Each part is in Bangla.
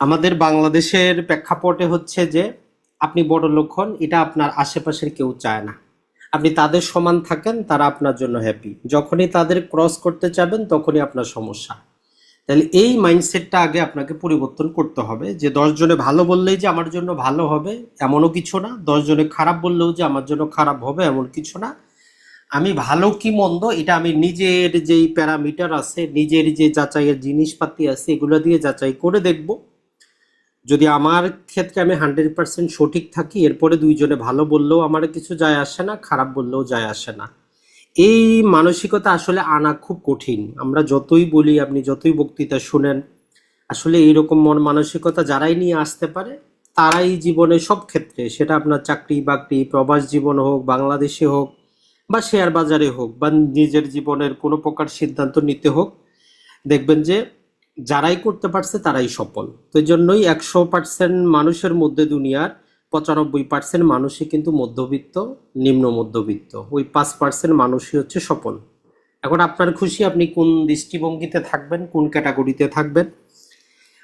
আমাদের বাংলাদেশের প্রেক্ষাপটে হচ্ছে যে আপনি বড় লক্ষণ এটা আপনার আশেপাশের কেউ চায় না। আপনি তাদের সমান থাকেন, তারা আপনার জন্য হ্যাপি যখনই তাদের ক্রস করতে চাবেন, তখনই আপনার সমস্যা। তাহলে এই মাইন্ডসেটটা আগে আপনাকে পরিবর্তন করতে হবে যে দশজনে ভালো বললেই যে আমার জন্য ভালো হবে, এমনও কিছু না। দশজনে খারাপ বললেও যে আমার জন্য খারাপ হবে, এমন কিছু না। আমি ভালো কি মন্দ, এটা আমি নিজের যেই প্যারামিটার আছে, নিজের যে যাচাইয়ের জিনিসপাতি আছে, এগুলো দিয়ে যাচাই করে দেখব। যদি আমার ক্ষেত্রে আমি হান্ড্রেড পার্সেন্ট সঠিক থাকি, এরপরে দুইজনে ভালো বললেও আমার কিছু যায় আসে না, খারাপ বললেও যায় আসে না। এই মানসিকতা আসলে আনা খুব কঠিন। আমরা যতই বলি, আপনি যতই বক্তৃতা শুনেন, আসলে এইরকম মন মানসিকতা যারাই নিয়ে আসতে পারে, তারাই জীবনে সব ক্ষেত্রে, সেটা আপনার চাকরি, বাকরি, প্রবাস জীবন হোক, বাংলাদেশে হোক, বা শেয়ার বাজারে হোক, বা নিজের জীবনের কোনো প্রকার সিদ্ধান্ত নিতে হোক, দেখবেন যে যারাই করতে পারছে তারাই সফল। তো এই জন্যই একশো পার্সেন্ট মানুষের মধ্যে দুনিয়ার পঁচানব্বই পার্সেন্ট মানুষই কিন্তু মধ্যবিত্ত, নিম্ন মধ্যবিত্ত। ওই পাঁচ পার্সেন্ট মানুষই হচ্ছে সফল। এখন আপনার খুশি আপনি কোন দৃষ্টিভঙ্গিতে থাকবেন, কোন ক্যাটাগরিতে থাকবেন?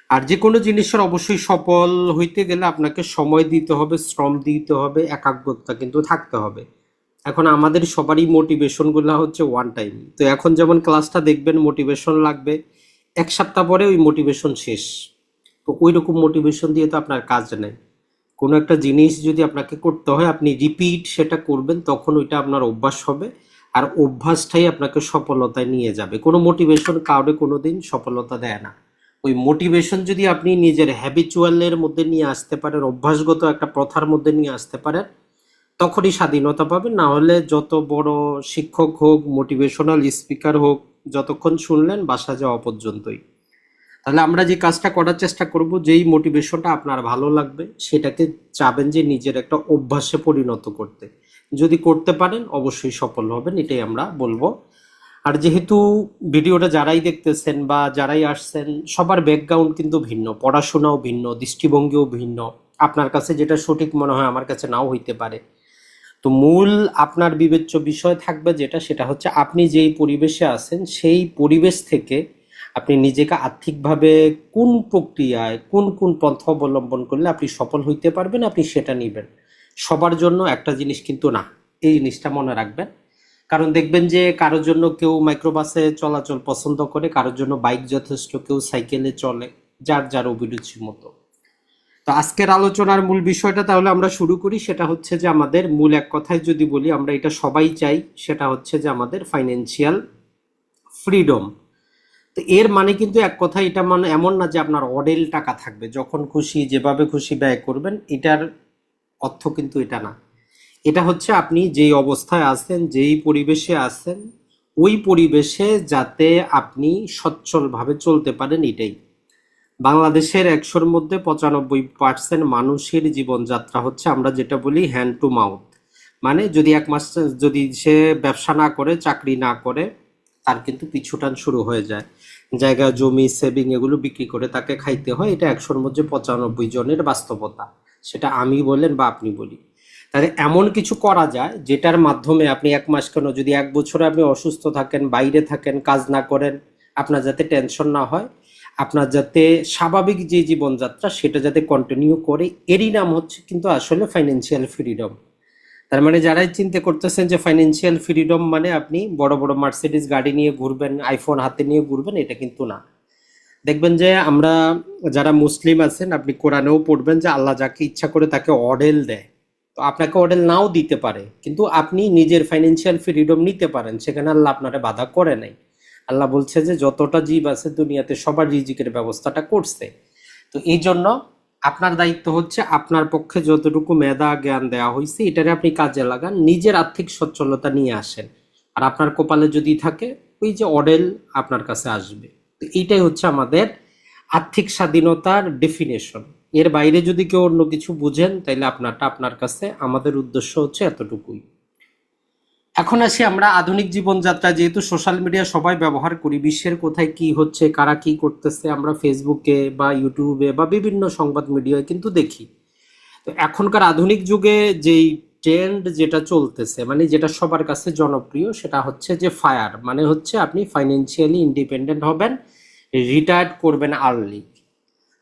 আর যে কোনো জিনিসের অবশ্যই সফল হইতে গেলে আপনাকে সময় দিতে হবে, শ্রম দিতে হবে, একাগ্রতা কিন্তু থাকতে হবে। এখন আমাদের সবারই মোটিভেশনগুলো হচ্ছে ওয়ান টাইম তো এখন যেমন ক্লাসটা দেখবেন মোটিভেশন লাগবে। এক সপ্তাহ পরে ওই মোটিভেশন শেষ। তো ওই রকম মোটিভেশন দিয়ে তো আপনার কাজ নেই। কোনো একটা জিনিস যদি আপনাকে করতে হয়, আপনি রিপিট সেটা করবেন, তখন ওইটা আপনার অভ্যাস হবে আর অভ্যাসটাই আপনাকে সফলতায় নিয়ে যাবে। কোনো মোটিভেশন কাউরে কোনো দিন সফলতা দেয় না। ওই মোটিভেশন যদি আপনি নিজের হ্যাবিচুয়ালের মধ্যে নিয়ে আসতে পারেন, অভ্যাসগত একটা প্রথার মধ্যে নিয়ে আসতে পারেন তখনই স্বাধীনতা পাবেন। না হলে যত বড় শিক্ষক হোক মোটিভেশনাল স্পিকার হোক, যতক্ষণ শুনলেন বাসা যাওয়া পর্যন্তই। তাহলে আমরা যে কাজটা করার চেষ্টা করব, যেই মোটিভেশনটা আপনার ভালো লাগবে, সেটাকে চাবেন যে নিজের একটা অভ্যাসে পরিণত করতে। যদি করতে পারেন, অবশ্যই সফল হবেন, এটাই আমরা বলব। আর যেহেতু ভিডিওটা যারাই দেখতেছেন বা যারাই আসছেন, সবার ব্যাকগ্রাউন্ড কিন্তু ভিন্ন, পড়াশোনাও ভিন্ন, দৃষ্টিভঙ্গিও ভিন্ন। আপনার কাছে যেটা সঠিক মনে হয়, আমার কাছে নাও হইতে পারে। তো মূল আপনার বিবেচ্য বিষয় থাকবে যেটা, সেটা হচ্ছে আপনি যেই পরিবেশে আছেন, সেই পরিবেশ থেকে আপনি নিজেকে আর্থিকভাবে কোন প্রক্রিয়ায়, কোন কোন পন্থা অবলম্বন করলে আপনি সফল হইতে পারবেন, আপনি সেটা নেবেন। সবার জন্য একটা জিনিস কিন্তু না, এই জিনিসটা মনে রাখবেন। কারণ দেখবেন যে কারোর জন্য কেউ মাইক্রোবাসে চলাচল পছন্দ করে, কারোর জন্য বাইক যথেষ্ট, কেউ সাইকেলে চলে, যার যার অভিরুচির মতো। তো আজকের আলোচনার মূল বিষয়টা তাহলে আমরা শুরু করি, সেটা হচ্ছে যে আমাদের মূল এক কথায় যদি বলি, আমরা এটা সবাই চাই, সেটা হচ্ছে যে আমাদের ফাইন্যান্সিয়াল ফ্রিডম তো এর মানে কিন্তু এক কথা এটা মানে এমন না যে আপনার অডেল টাকা থাকবে, যখন খুশি, যেভাবে খুশি ব্যয় করবেন, এটার অর্থ কিন্তু এটা না। এটা হচ্ছে আপনি যেই অবস্থায় আছেন, যেই পরিবেশে আছেন, ওই পরিবেশে যাতে আপনি সচ্ছলভাবে চলতে পারেন, এটাই। বাংলাদেশের একশোর মধ্যে পঁচানব্বই পার্সেন্ট মানুষের জীবনযাত্রা হচ্ছে আমরা যেটা বলি হ্যান্ড টু মাউথ মানে যদি এক মাস, যদি সে ব্যবসা না করে, চাকরি না করে, তার কিন্তু পিছুটান শুরু হয়ে যায়। জায়গা, জমি সেভিং এগুলো বিক্রি করে তাকে খাইতে হয়, এটা একশোর মধ্যে পঁচানব্বই জনের বাস্তবতা। সেটা আমি বলেন বা আপনি বলি। তাহলে এমন কিছু করা যায় যেটার মাধ্যমে আপনি এক মাস কেন, যদি এক বছরে আপনি অসুস্থ থাকেন, বাইরে থাকেন, কাজ না করেন, আপনার যাতে টেনশন না হয় আপনার যাতে স্বাভাবিক যে জীবনযাত্রা, সেটা যাতে কন্টিনিউ করে, এরই নাম হচ্ছে কিন্তু আসলে ফাইন্যান্সিয়াল ফ্রিডম তার মানে যারাই চিন্তা করতেছেন যে ফাইন্যান্সিয়াল ফ্রিডম মানে আপনি বড় বড় মার্সিডিস গাড়ি নিয়ে ঘুরবেন আইফোন হাতে নিয়ে ঘুরবেন, এটা কিন্তু না। দেখবেন যে আমরা যারা মুসলিম আছেন, আপনি কোরআনেও পড়বেন যে আল্লাহ যাকে ইচ্ছা করে তাকে অডেল দেয়। তো আপনাকে অডেল নাও দিতে পারে, কিন্তু আপনি নিজের ফাইন্যান্সিয়াল ফ্রিডম নিতে পারেন, সেখানে আল্লাহ আপনারা বাধা করে নাই। আল্লাহ বলছে যে যতটা জীব আছে দুনিয়াতে সবার রিজিকের ব্যবস্থাটা করছে। তো এই জন্য আপনার দায়িত্ব হচ্ছে আপনার পক্ষে যতটুকু মেধা, জ্ঞান দেওয়া হয়েছে এটারে আপনি কাজে লাগান, নিজের আর্থিক সচ্ছলতা নিয়ে আসেন। আর আপনার কপালে যদি থাকে, ওই যে অডেল আপনার কাছে আসবে। তো এইটাই হচ্ছে আমাদের আর্থিক স্বাধীনতার ডেফিনেশন এর বাইরে যদি কেউ অন্য কিছু বুঝেন তাহলে আপনারটা আপনার কাছে, আমাদের উদ্দেশ্য হচ্ছে এতটুকুই। এখন আসি আমরা আধুনিক জীবনযাত্রা, যেহেতু সোশ্যাল মিডিয়া সবাই ব্যবহার করি, বিশ্বের কোথায় কি হচ্ছে, কারা কি করতেছে, আমরা ফেসবুকে বা ইউটিউবে বা বিভিন্ন সংবাদ মিডিয়ায় কিন্তু দেখি। তো এখনকার আধুনিক যুগে যেই ট্রেন্ড যেটা চলতেছে মানে যেটা সবার কাছে জনপ্রিয়, সেটা হচ্ছে যে ফায়ার মানে হচ্ছে আপনি ফাইন্যান্সিয়ালি ইন্ডিপেন্ডেন্ট হবেন রিটায়ার্ড করবেন আর্লি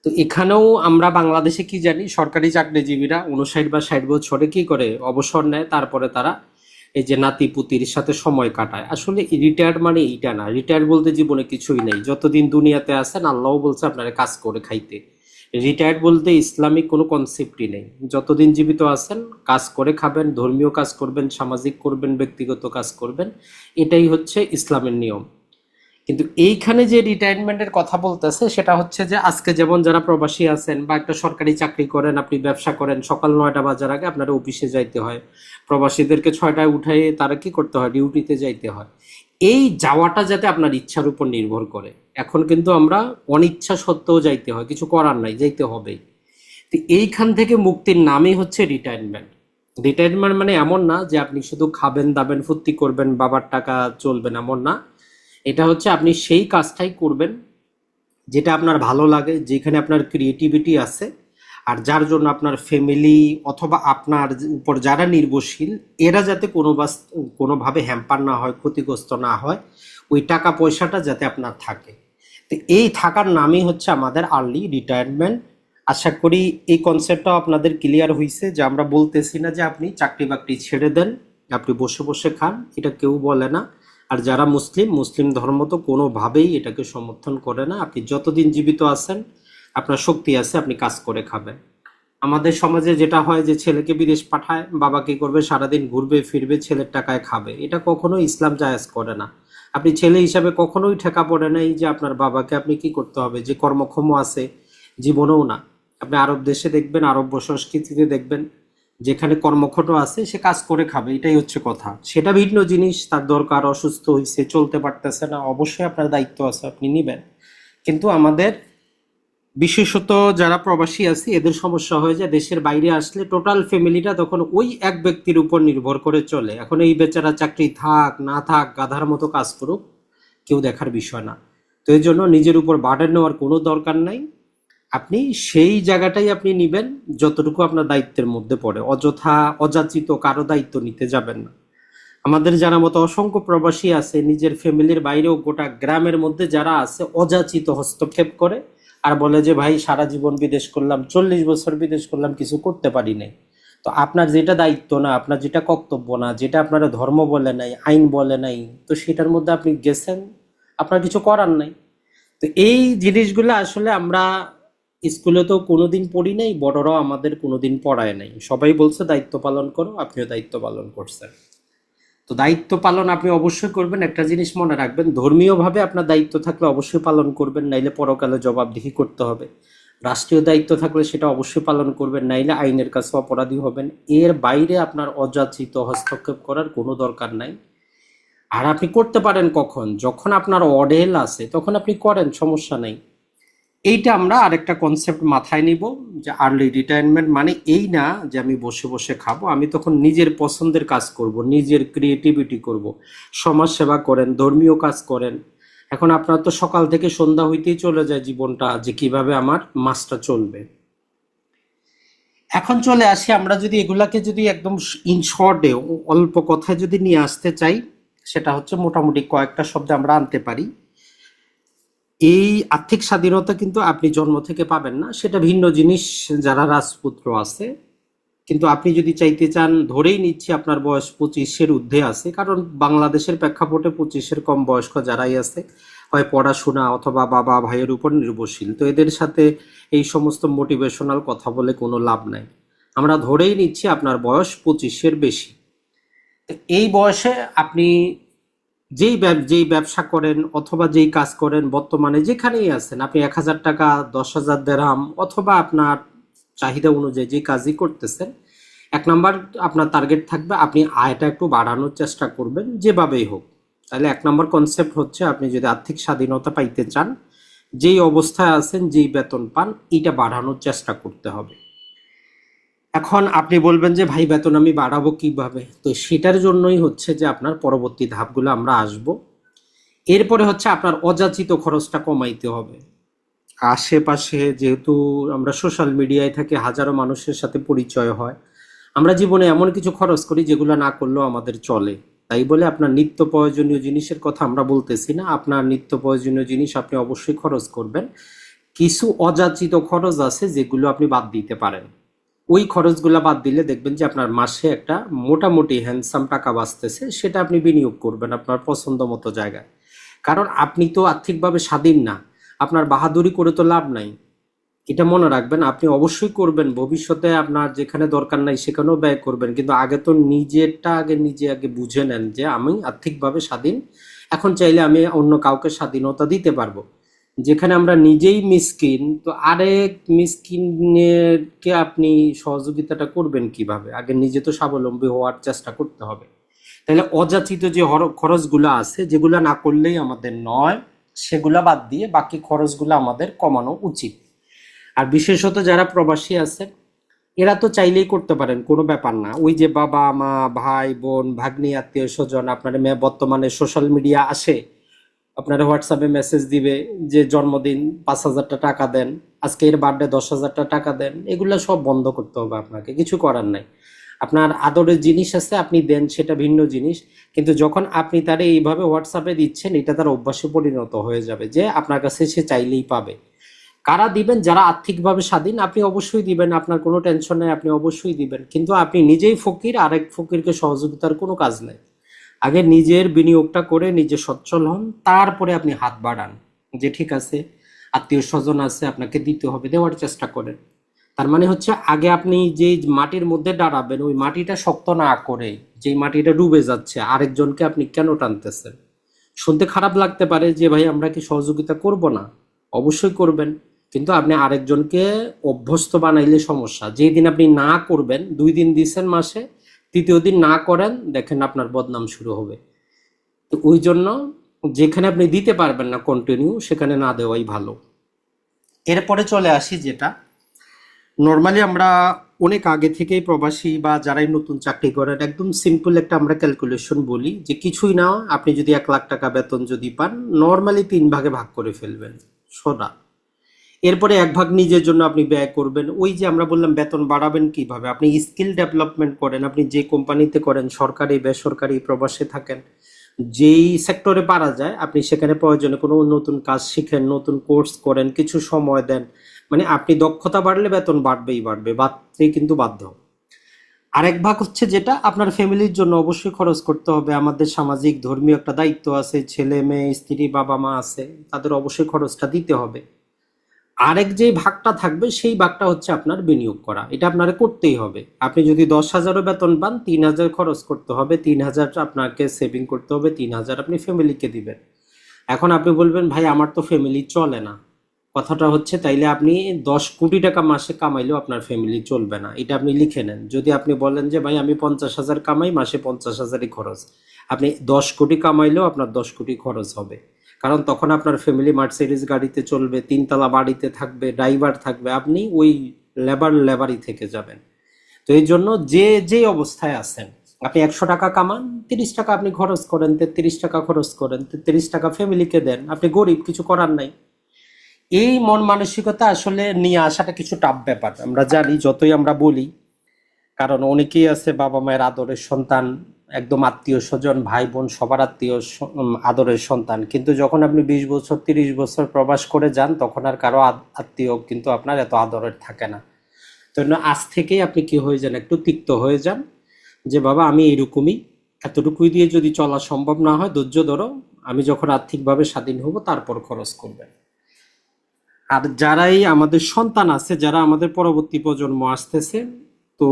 তো এখানেও আমরা বাংলাদেশে কি জানি, সরকারি চাকরিজীবীরা উনষাট বা ষাট বছরে কি করে অবসর নেয়, তারপরে তারা এই যে নাতি পুতির সাথে সময় কাটায়। আসলে রিটায়ার্ড মানে এইটা না। রিটায়ার্ড বলতে জীবনে কিছুই নেই। যতদিন দুনিয়াতে আছেন আল্লাহ বলছে আপনারা কাজ করে খাইতে। রিটায়ার্ড বলতে ইসলামিক কোনো কনসেপ্টই নেই। যতদিন জীবিত আছেন, কাজ করে খাবেন, ধর্মীয় কাজ করবেন, সামাজিক করবেন, ব্যক্তিগত কাজ করবেন, এটাই হচ্ছে ইসলামের নিয়ম। কিন্তু এইখানে যে রিটায়ারমেন্টের কথা বলতেছে, সেটা হচ্ছে যে আজকে যেমন যারা প্রবাসী আছেন বা একটা সরকারি চাকরি করেন, আপনি ব্যবসা করেন, সকাল নয়টা বাজার আগে আপনার অফিসে যাইতে হয়। প্রবাসীদেরকে ছয়টায় উঠাই তারা কি করতে হয়? ডিউটিতে যাইতে হয়। এই যাওয়াটা যাতে আপনার ইচ্ছার উপর নির্ভর করে। এখন কিন্তু আমরা অনিচ্ছা সত্ত্বেও যাইতে হয়, কিছু করার নাই, যাইতে হবেই। তো এইখান থেকে মুক্তির নামই হচ্ছে রিটায়ারমেন্ট রিটায়ারমেন্ট মানে এমন না যে আপনি শুধু খাবেন, দাবেন, ফুর্তি করবেন, বাবার টাকা চলবেন এমন না। এটা হচ্ছে আপনি সেই কাজটাই করবেন যেটা আপনার ভালো লাগে, যেখানে আপনার ক্রিয়েটিভিটি আছে। আর যার জন্য আপনার ফ্যামিলি অথবা আপনার উপর যারা নির্ভরশীল, এরা যাতে কোনো কোনোভাবে হ্যাম্পার না হয়, ক্ষতিগ্রস্ত না হয়, ওই টাকা পয়সাটা যাতে আপনার থাকে। তো এই থাকার নামই হচ্ছে আমাদের আর্লি রিটায়ারমেন্ট আশা করি এই কনসেপ্টটাও আপনাদের ক্লিয়ার হয়েছে যে আমরা বলতেছি না যে আপনি চাকরি বাকরি ছেড়ে দেন, আপনি বসে বসে খান, এটা কেউ বলে না। আর যারা মুসলিম মুসলিম ধর্ম তো কোনোভাবেই এটাকে সমর্থন করে না। আপনি যতদিন জীবিত আছেন, আপনার শক্তি আছে, আপনি কাজ করে খাবেন। আমাদের সমাজে যেটা হয় যে, ছেলেকে বিদেশ পাঠায়, বাবা কি করবে? সারাদিন ঘুরবে, ফিরবে, ছেলের টাকায় খাবে। এটা কখনো ইসলাম জায়াজ করে না। আপনি ছেলে হিসাবে কখনোই ঠেকা পড়ে নাই যে, আপনার বাবাকে আপনি কি করতে হবে? যে কর্মক্ষম আছে, জীবনেও না। আপনি আরব দেশে দেখবেন, আরব সংস্কৃতিতে দেখবেন যেখানে কর্মক্ষত আছে, সে কাজ করে খাবে, এটাই হচ্ছে কথা। সেটা ভিন্ন জিনিস, তার দরকার, অসুস্থ হয়েছে চলতে পারতেছে না, অবশ্যই আপনার দায়িত্ব আছে, আপনি নিবেন। কিন্তু আমাদের বিশেষত যারা প্রবাসী আছে, এদের সমস্যা হয়ে যায় দেশের বাইরে আসলে টোটাল ফ্যামিলিটা তখন ওই এক ব্যক্তির উপর নির্ভর করে চলে। এখন এই বেচারা চাকরি থাক, না থাক, গাধার মতো কাজ করুক, কেউ দেখার বিষয় না। তো এই জন্য নিজের উপর বার্ডেন নেওয়ার কোনো দরকার নাই। আপনি সেই জায়গাটাই আপনি নিবেন যতটুকু আপনার দায়িত্বের মধ্যে পড়ে। অযথা অযাচিত কারও দায়িত্ব নিতে যাবেন না। আমাদের যারা মতো অসংখ্য প্রবাসী আছে, নিজের ফ্যামিলির বাইরেও গোটা গ্রামের মধ্যে যারা আছে, অযাচিত হস্তক্ষেপ করে আর বলে যে, ভাই, সারা জীবন বিদেশ করলাম, চল্লিশ বছর বিদেশ করলাম, কিছু করতে পারি নাই। তো আপনার যেটা দায়িত্ব না, আপনার যেটা কর্তব্য না, যেটা আপনার ধর্ম বলে নাই, আইন বলে নাই, তো সেটার মধ্যে আপনি গেছেন, আপনার কিছু করার নাই। তো এই জিনিসগুলো আসলে আমরা স্কুলে তো কোনোদিন পড়ি নাই, বড়রাও আমাদের কোনোদিন পড়ায় নাই। সবাই বলছে, দায়িত্ব পালন করো, আপনিও দায়িত্ব পালন করছেন। তো দায়িত্ব পালন আপনি অবশ্যই করবেন। একটা জিনিস মনে রাখবেন, ধর্মীয়ভাবে আপনার দায়িত্ব থাকলে অবশ্যই পালন করবেন, নাইলে পরকালে জবাবদিহি করতে হবে। রাষ্ট্রীয় দায়িত্ব থাকলে সেটা অবশ্যই পালন করবেন, নাইলে আইনের কাছে অপরাধী হবেন। এর বাইরে আপনার অযাচিত হস্তক্ষেপ করার কোনো দরকার নাই। আর আপনি করতে পারেন কখন? যখন আপনার অডেল আছে, তখন আপনি করেন, সমস্যা নাই। এইটা আমরা আরেকটা কনসেপ্ট মাথায় নিব যে আর্লি রিটায়ারমেন্ট মানে এই না যে আমি বসে বসে খাব, আমি তখন নিজের পছন্দের কাজ করব, নিজের ক্রিয়েটিভিটি করব। সমাজ সেবা করেন, ধর্মীয় কাজ করেন। এখন আপনার তো সকাল থেকে সন্ধ্যা হইতেই চলে যায় জীবনটা যে কীভাবে আমার মাসটা চলবে। এখন চলে আসি, আমরা যদি এগুলাকে যদি একদম ইন শর্টে অল্প কথায় যদি নিয়ে আসতে চাই, সেটা হচ্ছে মোটামুটি কয়েকটা শব্দ আমরা আনতে পারি। এই আর্থিক স্বাধীনতা কিন্তু আপনি জন্ম থেকে পাবেন না, সেটা ভিন্ন জিনিস, যারা রাজপুত্র আছে। কিন্তু আপনি যদি চাইতে চান, ধরেই নিচ্ছি আপনার বয়স পঁচিশের ঊর্ধ্বে আছে, কারণ বাংলাদেশের প্রেক্ষাপটে পঁচিশের কম বয়স্ক যারাই আছে, হয় পড়াশোনা অথবা বাবা, ভাইয়ের উপর নির্ভরশীল। তো এদের সাথে এই সমস্ত মোটিভেশনাল কথা বলে কোনো লাভ নাই। আমরা ধরেই নিচ্ছি আপনার বয়স পঁচিশের বেশি। এই বয়সে আপনি যেই যেই ব্যবসা করেন অথবা যেই কাজ করেন বর্তমানে যেখানেই আছেন, আপনি এক হাজার টাকা, দশ হাজার দেড়হাম অথবা আপনার চাহিদা অনুযায়ী যে কাজই করতেছেন, এক নাম্বার আপনার টার্গেট থাকবে আপনি আয়টা একটু বাড়ানোর চেষ্টা করবেন যেভাবেই হোক। তাহলে এক নম্বর কনসেপ্ট হচ্ছে আপনি যদি আর্থিক স্বাধীনতা পাইতে চান, যেই অবস্থায় আছেন, যেই বেতন পান এটা বাড়ানোর চেষ্টা করতে হবে। এখন আপনি বলবেন যে, ভাই, বেতন আমি বাড়াবো কীভাবে? তো সেটার জন্যই হচ্ছে যে, আপনার পরবর্তী ধাপগুলো আমরা আসব। এরপরে হচ্ছে আপনার অযাচিত খরচটা কমাইতে হবে। আশেপাশে যেহেতু আমরা সোশ্যাল মিডিয়ায় থাকি, হাজারো মানুষের সাথে পরিচয় হয়, আমরা জীবনে এমন কিছু খরচ করি যেগুলো না করলেও আমাদের চলে। তাই বলে আপনার নিত্য প্রয়োজনীয় জিনিসের কথা আমরা বলতেছি না। আপনার নিত্য প্রয়োজনীয় জিনিস আপনি অবশ্যই খরচ করবেন। কিছু অযাচিত খরচ আছে যেগুলো আপনি বাদ দিতে পারেন। ওই খরচগুলো বাদ দিলে দেখবেন যে আপনার মাসে একটা মোটামুটি হ্যান্ডসাম টাকা বাঁচতেছে, সেটা আপনি বিনিয়োগ করবেন আপনার পছন্দ মতো জায়গায়। কারণ আপনি তো আর্থিকভাবে স্বাধীন না, আপনার বাহাদুরি করে তো লাভ নাই। এটা মনে রাখবেন, আপনি অবশ্যই করবেন, ভবিষ্যতে আপনার যেখানে দরকার নাই সেখানেও ব্যয় করবেন, কিন্তু আগে তো নিজেরটা আগে নিজে আগে বুঝে নেন যে আমি আর্থিকভাবে স্বাধীন, এখন চাইলে আমি অন্য কাউকে স্বাধীনতা দিতে পারব। যেখানে আমরা নিজেই মিসকিন তো আরেক মিসকিনকে আপনি সহযোগিতাটা করবেন কীভাবে? আগে নিজে তো স্বাবলম্বী হওয়ার চেষ্টা করতে হবে। তাহলে অযাচিত যে খরচগুলো আছে, যেগুলো না করলেই আমাদের নয়, সেগুলা বাদ দিয়ে বাকি খরচগুলো আমাদের কমানো উচিত। আর বিশেষত যারা প্রবাসী আছে এরা তো চাইলেই করতে পারেন, কোনো ব্যাপার না। ওই যে বাবা মা ভাই বোন ভাগ্নি আত্মীয় স্বজন আপনার মেয়ে বর্তমানে সোশ্যাল মিডিয়া আসে আপনার হোয়াটসঅ্যাপে মেসেজ দিবে যে জন্মদিন পাঁচ হাজারটা টাকা দেন, আজকে এর বার্থডে দশ হাজারটা টাকা দেন, এগুলো সব বন্ধ করতে হবে আপনাকে, কিছু করার নাই। আপনার আদরের জিনিস আছে, আপনি দেন, সেটা ভিন্ন জিনিস, কিন্তু যখন আপনি তারে এইভাবে হোয়াটসঅ্যাপে দিচ্ছেন, এটা তার অভ্যাসে পরিণত হয়ে যাবে যে আপনার কাছে সে চাইলেই পাবে। কারা দিবেন, যারা আর্থিকভাবে স্বাধীন, আপনি অবশ্যই দিবেন, আপনার কোনো টেনশন নেই, আপনি অবশ্যই দিবেন, কিন্তু আপনি নিজেই ফকির, আরেক ফকিরকে সহযোগিতার কোনো কাজ নেই। আগে নিজের বিনিয়োগটা করে নিজে সচ্ছল হন, তারপরে আপনি হাত বাড়ান যে ঠিক আছে, আত্মীয় স্বজন আছে, আপনাকে দিতে হবে, দেওয়ার চেষ্টা করেন। তার মানে হচ্ছে আগে আপনি যেই মাটির মধ্যে দাঁড়াবেন, ওই মাটিটা শক্ত না করে যেই মাটিটা ডুবে যাচ্ছে, আরেকজনকে আপনি কেন টানতেছেন? শুনতে খারাপ লাগতে পারে যে, ভাই, আমরা কি সহযোগিতা করব না? অবশ্যই করবেন, কিন্তু আপনি আরেকজনকে অভ্যস্ত বানাইলে সমস্যা। যেই দিন আপনি না করবেন, দুই দিন দিছেন মাসে তৃতীয় দিন না করেন, দেখেন আপনার বদনাম শুরু হবে। তো ওই জন্য যেখানে আপনি দিতে পারবেন না কন্টিনিউ সেখানে না দেওয়াই ভালো। এরপরে চলে আসি যেটা। নর্মালি আমরা অনেক আগে থেকেই প্রবাসী বা যারাই নতুন চাকরি করেন, একদম সিম্পল একটা আমরা ক্যালকুলেশন বলি যে কিছুই না, আপনি যদি এক লাখ টাকা বেতন যদি পান নর্মালি তিন ভাগে ভাগ করে ফেলবেন। সোজা এরপরে এক ভাগ নিজের জন্য আপনি ব্যয় করবেন। ওই যে আমরা বললাম বেতন বাড়াবেন কীভাবে? আপনি স্কিল ডেভেলপমেন্ট করেন, আপনি যে কোম্পানিতে করেন, সরকারি, বেসরকারি, প্রবাসে থাকেন, যেই সেক্টরে পারা যায়, আপনি সেখানে প্রয়োজনে কোনো নতুন কাজ শিখেন, নতুন কোর্স করেন, কিছু সময় দেন। মানে আপনি দক্ষতা বাড়লে বেতন বাড়বেই বাড়বে, বাড়তেই কিন্তু বাধ্য আরেক ভাগ হচ্ছে যেটা, আপনার ফ্যামিলির জন্য অবশ্যই খরচ করতে হবে। আমাদের সামাজিক, ধর্মীয় একটা দায়িত্ব আছে, ছেলে, মেয়ে, স্ত্রী, বাবা, মা আছে, তাদের অবশ্যই খরচটা দিতে হবে। আরেক যে ভাগটা থাকবে, সেই ভাগটা হচ্ছে আপনার বিনিয়োগ করা। এটা আপনারা করতেই হবে। আপনি যদি দশ হাজারও বেতন পান, তিন হাজার খরচ করতে হবে, তিন হাজার আপনাকে সেভিং করতে হবে, তিন হাজার আপনি ফ্যামিলিকে দিবেন। এখন আপনি বলবেন, ভাই, আমার তো ফ্যামিলি চলে না। কথাটা হচ্ছে, তাইলে আপনি দশ কোটি টাকা মাসে কামাইলেও আপনার ফ্যামিলি চলবে না। এটা আপনি লিখে নেন। যদি আপনি বলেন যে, ভাই, আমি পঞ্চাশ হাজার কামাই, মাসে পঞ্চাশ হাজারই খরচ। আপনি দশ কোটি কামাইলেও আপনার দশ কোটি খরচ হবে। কারণ তখন আপনার ফ্যামিলি মার্সিডিজ গাড়িতে চলবে, তিনতলা বাড়িতে থাকবে ড্রাইভার থাকবে, আপনি ওই লেবার লেবারই থেকে যাবেন। তো এই জন্য যে যে অবস্থায় আছেন, আপনি একশো টাকা কামান, তিরিশ টাকা আপনি খরচ করেন, তেত্রিশ টাকা খরচ করেন, তেত্রিশ টাকা ফ্যামিলিকে দেন, আপনি গরিব, কিছু করার নাই। এই মন মানসিকতা আসলে নিয়ে আসাটা কিছু টাফ ব্যাপার। আমরা জানি, যতই আমরা বলি, কারণ অনেকেই আছে বাবা মায়ের আদরের সন্তান একদম আত্মীয় স্বজন ভাই বোন সবার আত্মীয় আদরের সন্তান। কিন্তু যখন আপনি বিশ বছর, তিরিশ বছর প্রবাস করে যান, তখন আর কারও আত্মীয় কিন্তু আপনার এত আদরের থাকে না। তো আজ থেকেই আপনি কি হয়ে যান, একটু তিক্ত হয়ে যান যে, বাবা, আমি এরকমই এতটুকুই দিয়ে যদি চলা সম্ভব না হয়, ধৈর্য ধরো। আমি যখন আর্থিকভাবে স্বাধীন হব, তারপর খরচ করবেন। আর যারাই আমাদের সন্তান আছে, যারা আমাদের পরবর্তী প্রজন্ম আসতেছে তো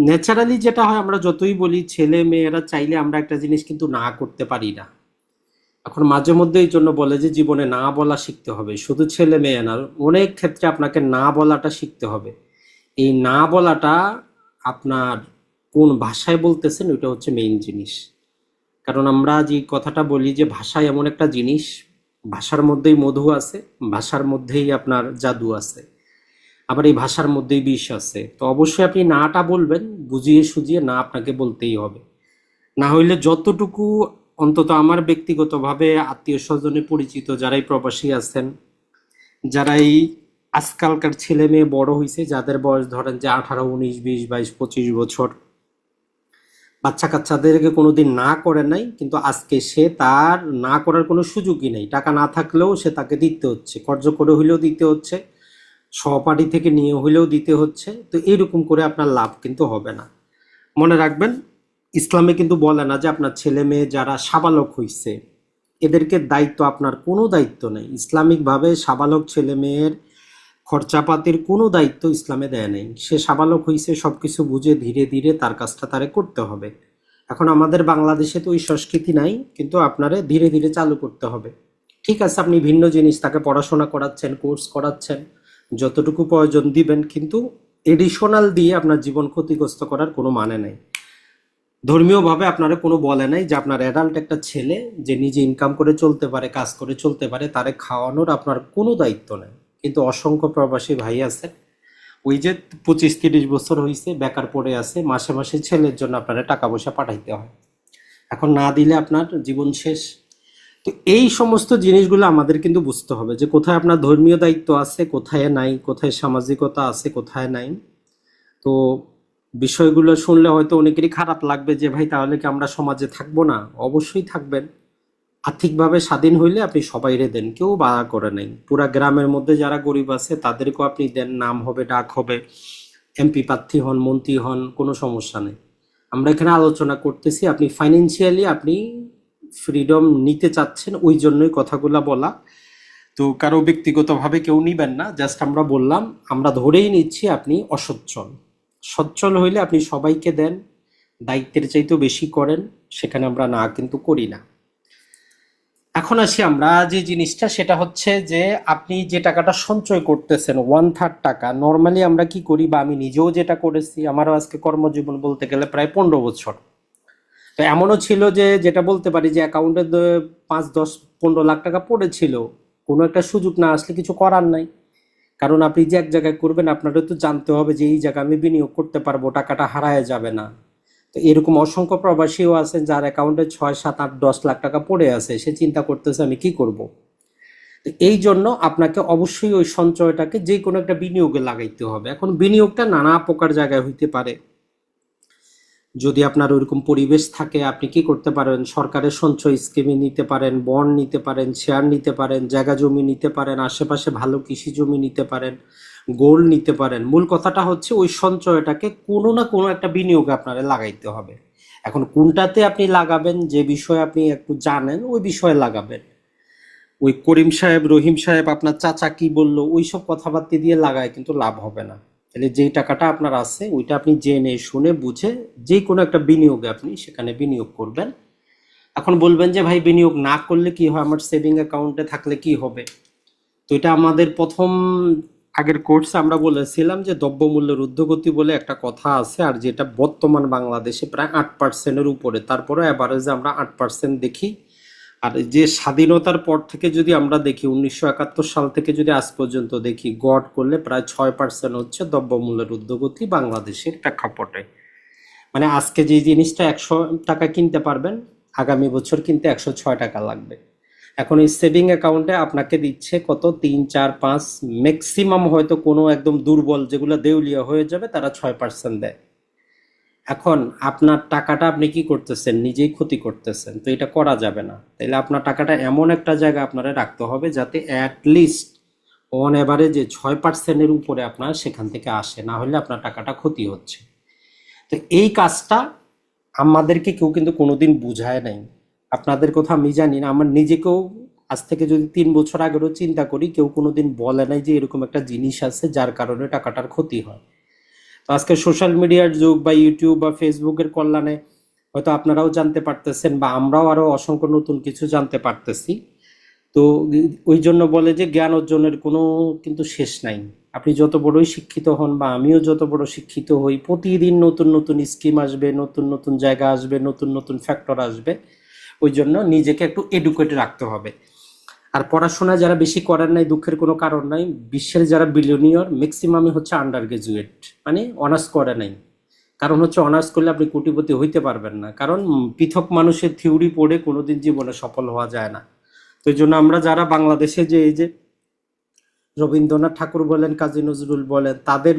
ন্যাচারালি যেটা হয়, আমরা যতই বলি ছেলে মেয়েরা চাইলে আমরা একটা জিনিস কিন্তু না করতে পারি না। এখন মাঝে মধ্যে এই জন্য বলে যে জীবনে না বলা শিখতে হবে। শুধু ছেলে মেয়ে না, অনেক ক্ষেত্রে আপনাকে না বলাটা শিখতে হবে। এই না বলাটা আপনার কোন ভাষায় বলতেছেন, ওইটা হচ্ছে মেইন জিনিস। কারণ আমরা যে কথাটা বলি যে ভাষা এমন একটা জিনিস, ভাষার মধ্যেই মধু আছে, ভাষার মধ্যেই আপনার জাদু আছে। আবার এই ভাষার মধ্যেই বিষ আছে। তো অবশ্যই আপনি নাটা বলবেন, বুঝিয়ে সুজিয়ে না আপনাকে বলতেই হবে। না হইলে যতটুকু অন্তত আমার ব্যক্তিগতভাবে আত্মীয় স্বজনে পরিচিত যারাই প্রবাসী আছেন, যারাই আজকালকার ছেলে মেয়ে বড় হয়েছে যাদের বয়স ধরেন যে আঠারো, উনিশ, বিশ, বাইশ, পঁচিশ বছর বাচ্চা কাচ্চাদেরকে কোনোদিন না করে নাই, কিন্তু আজকে সে তার না করার কোনো সুযোগই নেই। টাকা না থাকলেও সে তাকে দিতে হচ্ছে কর্য করে হইলেও দিতে হচ্ছে। সহপাঠী থেকে নিয়ে হইলেও দিতে হচ্ছে, তো এইরকম করে আপনার লাভ কিন্তু হবে না। মনে রাখবেন, ইসলামে কিন্তু বলে না যে আপনার ছেলে মেয়ে যারা সাবালক হইছে, এদেরকে দায়িত্ব আপনার কোনো দায়িত্ব নেই। ইসলামিকভাবে সাবালক ছেলে মেয়ের খরচাপাতির কোনো দায়িত্ব ইসলামে দেয় নেই। সে সাবালক হইছে সব কিছু বুঝে ধীরে ধীরে তার কাজটা তারে করতে হবে। এখন আমাদের বাংলাদেশে তো ওই সংস্কৃতি নাই, কিন্তু আপনারে ধীরে ধীরে চালু করতে হবে। ঠিক আছে, আপনি ভিন্ন জিনিস তাকে পড়াশোনা করাচ্ছেন, কোর্স করাচ্ছেন যতটুকু প্রয়োজন দিবেন, কিন্তু এডিশনাল দিয়ে আপনার জীবন ক্ষতিগ্রস্ত করার কোনো মানে নেই। ধর্মীয়ভাবে আপনারা কোনো বলে নাই যে আপনার অ্যাডাল্ট একটা ছেলে যে নিজে ইনকাম করে চলতে পারে, কাজ করে চলতে পারে, তারে খাওয়ানোর আপনার কোনো দায়িত্ব নেই। কিন্তু অসংখ্য প্রবাসী ভাই আছে ওই যে পঁচিশ তিরিশ বছর হয়েছে বেকার পড়ে আছে, মাসে মাসে ছেলের জন্য আপনারা টাকা পয়সা পাঠাইতে হয়। এখন না দিলে আপনার জীবন শেষ। তো এই সমস্ত জিনিসগুলো আমাদের কিন্তু বুঝতে হবে যে কোথায় আপনার ধর্মীয় দায়িত্ব আছে, কোথায় নাই, কোথায় সামাজিকতা আছে, কোথায় নাই। তো বিষয়গুলো শুনলে হয়তো অনেকেরই খারাপ লাগবে যে, ভাই, তাহলে কি আমরা সমাজে থাকব না? অবশ্যই থাকবেন। আর্থিকভাবে স্বাধীন হইলে আপনি সবাইরে দেন, কেউ বাধা করে নাই। পুরা গ্রামের মধ্যে যারা গরিব আছে, তাদেরকেও আপনি দেন, নাম হবে, ডাক হবে। এমপি প্রার্থী হন, মন্ত্রী হন, কোনো সমস্যা নেই। আমরা এখানে আলোচনা করতেছি, আপনি ফাইন্যান্সিয়ালি আপনি ফ্রিডম নিতে চাচ্ছেন, ওই জন্যই কথাগুলা বলা। তো কারও ব্যক্তিগতভাবে কেউ নিবেন না জাস্ট আমরা বললাম, আমরা ধরেই নিচ্ছি আপনি অসচ্ছল। সচ্ছল হইলে আপনি সবাইকে দেন, দায়িত্বের চাইতেও বেশি করেন, সেখানে আমরা না কিন্তু করি না। এখন আসি আমরা যে জিনিসটা, সেটা হচ্ছে যে আপনি যে টাকাটা সঞ্চয় করতেছেন ওয়ান থার্ড টাকা নর্মালি আমরা কি করি বা আমি নিজেও যেটা করেছি, আমারও আজকে কর্মজীবন বলতে গেলে প্রায় পনেরো বছর। তো এমনও ছিল যে যেটা বলতে পারি যে অ্যাকাউন্টে পাঁচ, দশ, পনেরো লাখ টাকা পড়েছিল, কোনো একটা সুযোগ না আসলে কিছু করার নাই। কারণ আপনি যে এক জায়গায় করবেন, আপনারও তো জানতে হবে যে এই জায়গায় আমি বিনিয়োগ করতে পারব, টাকাটা হারায় যাবে না। তো এরকম অসংখ্য প্রবাসীও আছেন যার অ্যাকাউন্টে ছয়, সাত, আট, দশ লাখ টাকা পড়ে আছে, সে চিন্তা করতেছে আমি কি করব। তো এই জন্য আপনাকে অবশ্যই ওই সঞ্চয়টাকে যে কোনো একটা বিনিয়োগে লাগাইতে হবে। এখন বিনিয়োগটা নানা প্রকার জায়গায় হইতে পারে। যদি আপনার ওইরকম পরিবেশ থাকে, আপনি কি করতে পারেন? সরকারের সঞ্চয় স্কিমে নিতে পারেন বন্ড নিতে পারেন শেয়ার নিতে পারেন, জায়গা জমি নিতে পারেন, আশেপাশে ভালো কৃষি জমি নিতে পারেন গোল্ড নিতে পারেন। মূল কথাটা হচ্ছে ওই সঞ্চয়টাকে কোনো না কোনো একটা বিনিয়োগে আপনারা লাগাইতে হবে। এখন কোনটাতে আপনি লাগাবেন, যে বিষয়ে আপনি একটু জানেন, ওই বিষয়ে লাগাবেন। ওই করিম সাহেব, রহিম সাহেব, আপনার চাচা কি বলল, ওইসব কথাবার্তা দিয়ে লাগায় কিন্তু লাভ হবে না। তাহলে যেই টাকাটা আপনার আছে, ওইটা আপনি জেনে, শুনে, বুঝে যে কোনো একটা বিনিয়োগে আপনি সেখানে বিনিয়োগ করবেন। এখন বলবেন যে, ভাই, বিনিয়োগ না করলে কি হয়? আমার সেভিং অ্যাকাউন্টে থাকলে কি হবে? তো এটা আমাদের প্রথম আগের কোর্সে আমরা বলেছিলাম যে, দ্রব্যমূল্যের ঊর্ধ্বগতি বলে একটা কথা আছে, আর যেটা বর্তমান বাংলাদেশে প্রায় আট পার্সেন্টের উপরে। তারপরে অ্যাভারেজে আমরা আট পার্সেন্ট দেখি। আর যে স্বাধীনতার পর থেকে যদি আমরা দেখি, উনিশশো একাত্তর সাল থেকে যদি আজ পর্যন্ত দেখি, গড় করলে প্রায় ছয় পার্সেন্ট হচ্ছে দ্রব্যমূল্যের ঊর্ধ্বগতি বাংলাদেশের প্রেক্ষাপটে। মানে আজকে যে জিনিসটা একশো টাকা কিনতে পারবেন, আগামী বছর কিনতে একশো ছয় টাকা লাগবে। এখন এই সেভিং অ্যাকাউন্টে আপনাকে দিচ্ছে কত? তিন, চার, পাঁচ, ম্যাক্সিমাম হয়তো কোনো একদম দুর্বল যেগুলো দেউলিয়া হয়ে যাবে, তারা ছয় পার্সেন্ট দেয়। এখন আপনার টাকাটা আপনি কি করতেছেন? নিজেই ক্ষতি করতেছেন। তো এটা করা যাবে না। তাইলে আপনার টাকাটা এমন একটা জায়গা আপনারা রাখতে হবে যাতে অ্যাটলিস্ট অন এভারেজে ছয় পার্সেন্টের উপরে আপনার সেখান থেকে আসে। না হলে আপনার টাকাটা ক্ষতি হচ্ছে। তো এই কাজটা আমাদেরকে কেউ কিন্তু কোনোদিন বুঝায় নাই। আপনাদের কথা আমি জানি না। আমার নিজেকেও আজ থেকে যদি তিন বছর আগেরও চিন্তা করি, কেউ কোনোদিন বলে নাই যে এরকম একটা জিনিস আছে যার কারণে টাকাটার ক্ষতি হয়। আজকে সোশ্যাল মিডিয়ার যুগ বা ইউটিউব বা ফেসবুকের কল্যাণে হয়তো আপনারাও জানতে পারতেছেন বা আমরাও আরও অসংখ্য নতুন কিছু জানতে পারতেছি। তো ওই জন্য বলে যে জ্ঞান অর্জনের কোনো কিন্তু শেষ নাই। আপনি যত বড়ই শিক্ষিত হন বা আমিও যত বড় শিক্ষিত হই, প্রতিদিন নতুন নতুন স্কিম আসবে, নতুন নতুন জায়গা আসবে, নতুন নতুন ফ্যাক্টর আসবে, ওই জন্য নিজেকে একটু এডুকেট রাখতে হবে। আর পড়াশোনা যারা বেশি করেন নাই, দুঃখের কোনো কারণ নাই, বিশ্বের যারা বিলিয়নিয়র ম্যাক্সিমামই হচ্ছে আন্ডার গ্রাজুয়েট মানে অনার্স করে নাই। কারণ হচ্ছে অনার্স করলে আপনি কোটিপতি হইতে পারবেন না। কারণ পৃথক মানুষের থিওরি পড়ে কোনোদিন জীবনে সফল হওয়া যায় না। তো এই জন্য আমরা যারা বাংলাদেশে যে, এই যে রবীন্দ্রনাথ ঠাকুর বলেন, কাজী নজরুল বলেন, তাদের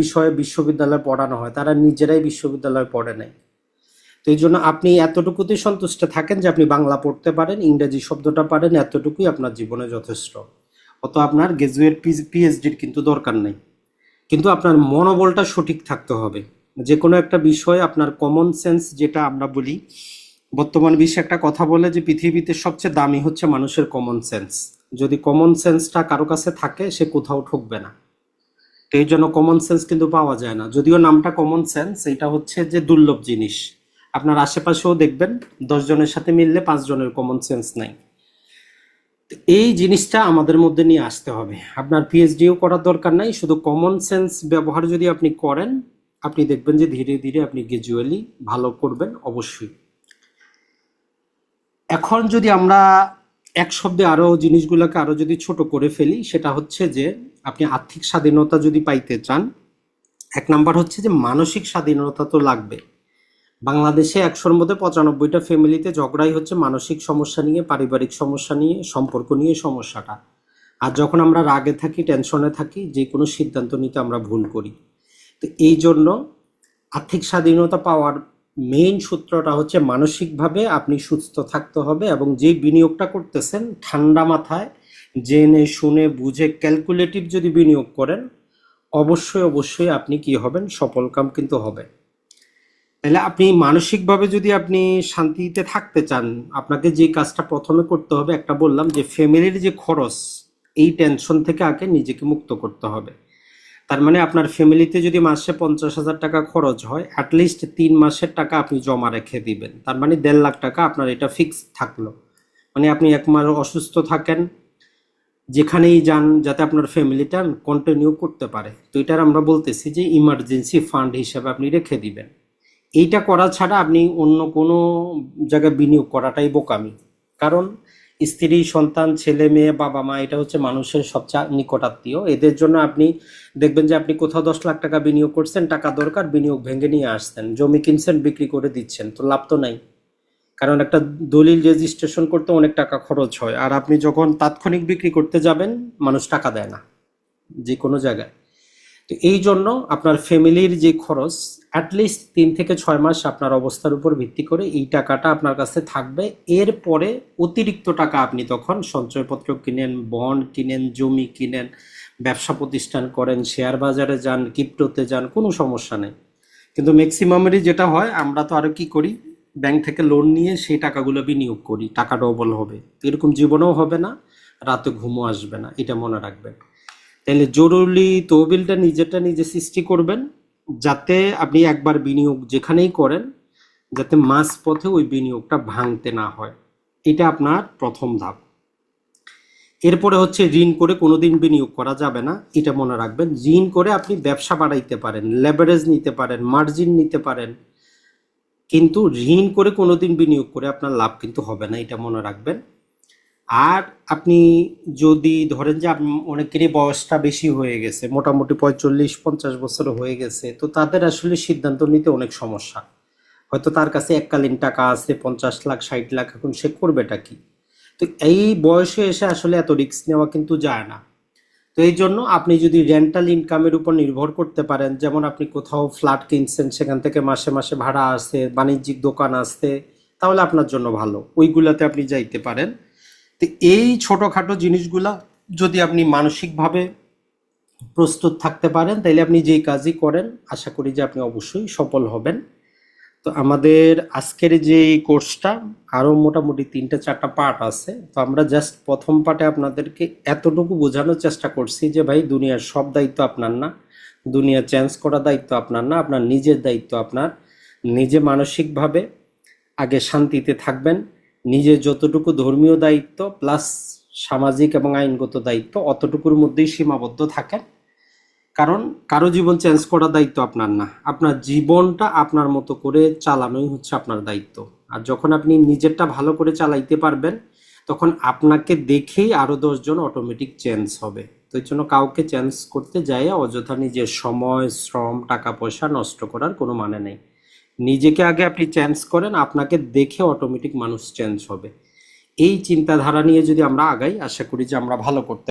বিষয়ে বিশ্ববিদ্যালয়ে পড়ানো হয়। তারা নিজেরাই বিশ্ববিদ্যালয়ে পড়ে নাই। তো এই জন্য আপনি এতটুকুতেই সন্তুষ্ট থাকেন যে আপনি বাংলা পড়তে পারেন, ইংরেজি শব্দটা পারেন, এতটুকুই আপনার জীবনে যথেষ্ট। অত আপনার গ্রাজুয়েট পিএইচডির কিন্তু দরকার নেই। কিন্তু আপনার মনোবলটা সঠিক থাকতে হবে। যে কোনো একটা বিষয় আপনার কমন সেন্স যেটা আমরা বলি, বর্তমান বিশ্বে একটা কথা বলে যে পৃথিবীতে সবচেয়ে দামি হচ্ছে মানুষের কমন সেন্স যদি কমন সেন্সটা কারও কাছে থাকে, সে কোথাও ঠকবে না। তো এই জন্য কমন সেন্স কিন্তু পাওয়া যায় না। যদিও নামটা কমন সেন্স এটা হচ্ছে যে দুর্লভ জিনিস। আপনার আশেপাশেও দেখবেন দশ জনের সাথে মিললে পাঁচ জনের কমন সেন্স নাই এই জিনিসটা আমাদের মধ্যে নিয়ে আসতে হবে। আপনার পিএইচডিও করার দরকার নাই, শুধু কমন সেন্স ব্যবহার যদি আপনি করেন, আপনি দেখবেন যে ধীরে ধীরে আপনি গ্রাজুয়ালি ভালো করবেন অবশ্যই। এখন যদি আমরা এক শব্দে আরও জিনিসগুলোকে আরও যদি ছোট করে ফেলি, সেটা হচ্ছে যে আপনি আর্থিক স্বাধীনতা যদি পাইতে চান, এক নাম্বার হচ্ছে যে মানসিক স্বাধীনতা তো লাগবে। বাংলাদেশে একশোর মধ্যে পঁচানব্বইটা ফ্যামিলিতে ঝগড়াই হচ্ছে মানসিক সমস্যা নিয়ে, পারিবারিক সমস্যা নিয়ে, সম্পর্ক নিয়ে সমস্যাটা। আর যখন আমরা রাগে থাকি টেনশনে থাকি, যে কোনো সিদ্ধান্ত নিতে আমরা ভুল করি। তো এই জন্য আর্থিক স্বাধীনতা পাওয়ার মেইন সূত্রটা হচ্ছে মানসিকভাবে আপনি সুস্থ থাকতে হবে এবং যে বিনিয়োগটা করতেছেন, ঠান্ডা মাথায় জেনে, শুনে, বুঝে ক্যালকুলেটিভ যদি বিনিয়োগ করেন, অবশ্যই অবশ্যই আপনি কি হবেন? সফলকাম কিন্তু হবে। তাহলে আপনি মানসিকভাবে যদি আপনি শান্তিতে থাকতে চান, আপনাকে যে কাজটা প্রথমে করতে হবে, একটা বললাম যে ফ্যামিলির যে খরচ, এই টেনশন থেকে আগে নিজেকে মুক্ত করতে হবে। তার মানে আপনার ফ্যামিলিতে যদি মাসে পঞ্চাশ হাজার টাকা খরচ হয় অ্যাটলিস্ট তিন মাসের টাকা আপনি জমা রেখে দিবেন। তার মানে দেড় লাখ টাকা আপনার এটা ফিক্স থাকল। মানে আপনি এক মাস অসুস্থ থাকেন, যেখানেই যান যাতে আপনার ফ্যামিলিটা কন্টিনিউ করতে পারে। তো এটার আমরা বলতেছি যে ইমার্জেন্সি ফান্ড হিসাবে আপনি রেখে দিবেন। এইটা করা ছাড়া আপনি অন্য কোনো জায়গায় বিনিয়োগ করাটাই বোকামি। কারণ স্ত্রী, সন্তান, ছেলে, মেয়ে, বাবা, মা, এটা হচ্ছে মানুষের সবচেয়ে নিকটাত্মীয়। এদের জন্য আপনি দেখবেন যে আপনি কোথাও দশ লাখ টাকা বিনিয়োগ করছেন, টাকা দরকার, বিনিয়োগ ভেঙে নিয়ে আসছেন, জমি কিনছেন, বিক্রি করে দিচ্ছেন, তো লাভ তো নাই। কারণ একটা দলিল রেজিস্ট্রেশন করতে অনেক টাকা খরচ হয়, আর আপনি যখন তাৎক্ষণিক বিক্রি করতে যাবেন, মানুষ টাকা দেয় না, যে কোনো জায়গায়। তো এই জন্য আপনার ফ্যামিলির যে খরচ অ্যাটলিস্ট তিন থেকে ছয় মাস আপনার অবস্থার উপর ভিত্তি করে এই টাকাটা আপনার কাছে থাকবে। এরপরে অতিরিক্ত টাকা আপনি তখন সঞ্চয়পত্র কিনেন বন্ড কিনেন, জমি কিনেন, ব্যবসা প্রতিষ্ঠান করেন শেয়ার বাজারে যান ক্রিপ্টোতে যান, কোনো সমস্যা নেই। কিন্তু ম্যাক্সিমামেরই যেটা হয়, আমরা তো আরও কি করি? ব্যাংক থেকে লোন নিয়ে সেই টাকাগুলো বিনিয়োগ করি টাকা ডবল হবে। এরকম জীবনেও হবে না, রাতে ঘুমও আসবে না, এটা মনে রাখবেন। তাহলে জরুরি তহবিলটা নিজেরটা নিজে সৃষ্টি করবেন, যাতে আপনি একবার বিনিয়োগ যেখানেই করেন, যাতে মাস পথে ওই বিনিয়োগটা ভাঙতে না হয়। এটা আপনার প্রথম ধাপ। এরপরে হচ্ছে ঋণ করে কোনোদিন বিনিয়োগ করা যাবে না। এটা মনে রাখবেন, ঋণ করে আপনি ব্যবসা বাড়াইতে পারেন লেভারেজ নিতে পারেন মার্জিন নিতে পারেন। কিন্তু ঋণ করে কোনোদিন বিনিয়োগ করে আপনার লাভ কিন্তু হবে না, এটা মনে রাখবেন। আর আপনি যদি ধরেন যে অনেকেরই বয়সটা বেশি হয়ে গেছে, মোটামুটি পঁয়তাল্লিশ, পঞ্চাশ বছর হয়ে গেছে, তো তাদের আসলে সিদ্ধান্ত নিতে অনেক সমস্যা। হয়তো তার কাছে এককালীন টাকা আছে, পঞ্চাশ লাখ, ষাট লাখ, এখন সে করবেটা কি? তো এই বয়সে এসে আসলে এত রিস্ক নেওয়া কিন্তু যায় না। তো এই জন্য আপনি যদি রেন্টাল ইনকামের উপর নির্ভর করতে পারেন, যেমন আপনি কোথাও ফ্ল্যাট কিনছেন, সেখান থেকে মাসে মাসে ভাড়া আসে, বাণিজ্যিক দোকান আসতে তাহলে আপনার জন্য ভালো। ওইগুলাতে আপনি যাইতে পারেন। তো এই ছোটোখাটো জিনিসগুলা যদি আপনি মানসিকভাবে প্রস্তুত থাকতে পারেন তাহলে আপনি যেই কাজই করেন, আশা করি যে আপনি অবশ্যই সফল হবেন। তো আমাদের আজকের যে কোর্সটা, আরও মোটামুটি তিনটা, চারটা পার্ট আছে। তো আমরা জাস্ট প্রথম পার্টে আপনাদেরকে এতটুকু বোঝানোর চেষ্টা করছি যে, ভাই, দুনিয়ার সব দায়িত্ব আপনার না। দুনিয়া চেঞ্জ করা দায়িত্ব আপনার না, আপনার নিজের দায়িত্ব আপনার। নিজে মানসিকভাবে আগে শান্তিতে থাকবেন। নিজের যতটুকু ধর্মীয় দায়িত্ব প্লাস সামাজিক এবং আইনগত দায়িত্ব অতটুকুর মধ্যেই সীমাবদ্ধ থাকেন। কারণ কারও জীবন চেঞ্জ করার দায়িত্ব আপনার না। আপনার জীবনটা আপনার মতো করে চালানোই হচ্ছে আপনার দায়িত্ব। আর যখন আপনি নিজেরটা ভালো করে চালাইতে পারবেন, তখন আপনাকে দেখেই আরও দশজন অটোমেটিক চেঞ্জ হবে। তো এই জন্য কাউকে চেঞ্জ করতে যায় অযথা নিজের সময়, শ্রম, টাকা পয়সা নষ্ট করার কোনো মানে নেই। নিজেকে আগে আপনি চেঞ্জ করেন, আপনাকে দেখে অটোমেটিক মানুষ চেঞ্জ হবে। এই চিন্তাধারা নিয়ে যদি আমরা আগাই, আশা করি যে আমরা ভালো করতে